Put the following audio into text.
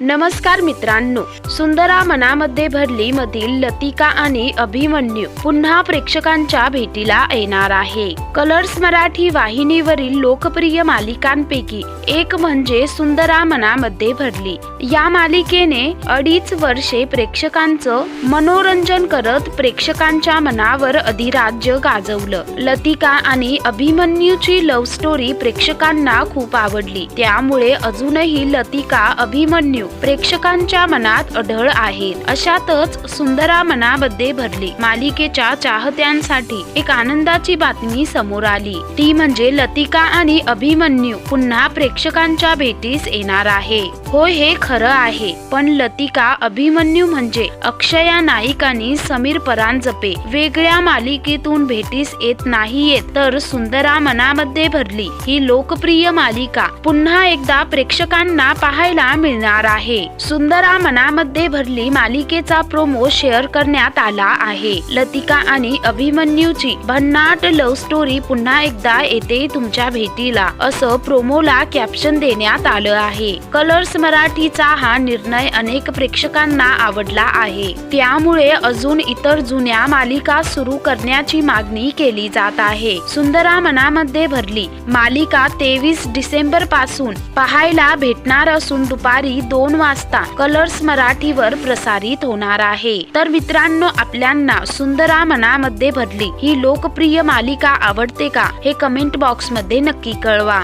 नमस्कार मित्रांनो सुंदरा मनामध्ये भरली मधील लतिका आणि अभिमन्यू पुन्हा प्रेक्षकांच्या भेटीला येणार आहे. कलर्स मराठी वाहिनीवरील लोकप्रिय मालिकांपैकी एक म्हणजे सुंदरा मनामध्ये भरली. या मालिकेने अडीच वर्षे प्रेक्षकांचं मनोरंजन करत प्रेक्षकांच्या मनावर अधिराज्य गाजवलं. लतिका आणि अभिमन्यूची लव्ह स्टोरी प्रेक्षकांना खूप आवडली. त्यामुळे अजूनही लतिका अभिमन्यू प्रेक्षकांच्या मनात अढळ आहेत अशातच सुंदरा मनामध्ये भरली. मालिकेच्या चाहत्यांसाठी एक आनंदाची बातमी समोर आली. ती म्हणजे लतिका आणि अभिमन्यू. पुन्हा प्रेक्षकांच्या भेटीस येणार आहे. होय हे खरं आहे. पण लतिका अभिमन्यू म्हणजे अक्षया नाईक आणि समीर परांजपे. वेगळ्या मालिकेतून भेटीस येत नाहीयेत तर सुंदरा मनामध्ये भरली. ही लोकप्रिय मालिका पुन्हा एकदा प्रेक्षकांना पाहायला मिळणार आहे सुंदरा मनामध्ये भरली मालिकेचा प्रोमो शेअर करण्यात आला आहे. लतिका आणि अभिमन्यूची भन्नाट लव्ह स्टोरी पुन्हा एकदा येते तुमच्या भेटीला. असं प्रोमोला कॅप्शन देण्यात आलं आहे. कलर्स मराठीचा हा निर्णय अनेक प्रेक्षकांना आवडला आहे. त्यामुळे अजून इतर जुन्या मालिका सुरू करण्याची मागणी केली जात आहे. सुंदरा मनामध्ये भरली मालिका तेवीस डिसेंबरपासून पाहायला भेटणार असून दुपारी दोन दोन वाजता कलर्स मराठीवर प्रसारित होणार आहे. तर मित्रांनो आपल्यांना सुंदरा मनामध्ये भरली ही लोकप्रिय मालिका आवडते का? हे कमेंट बॉक्समध्ये नक्की कळवा.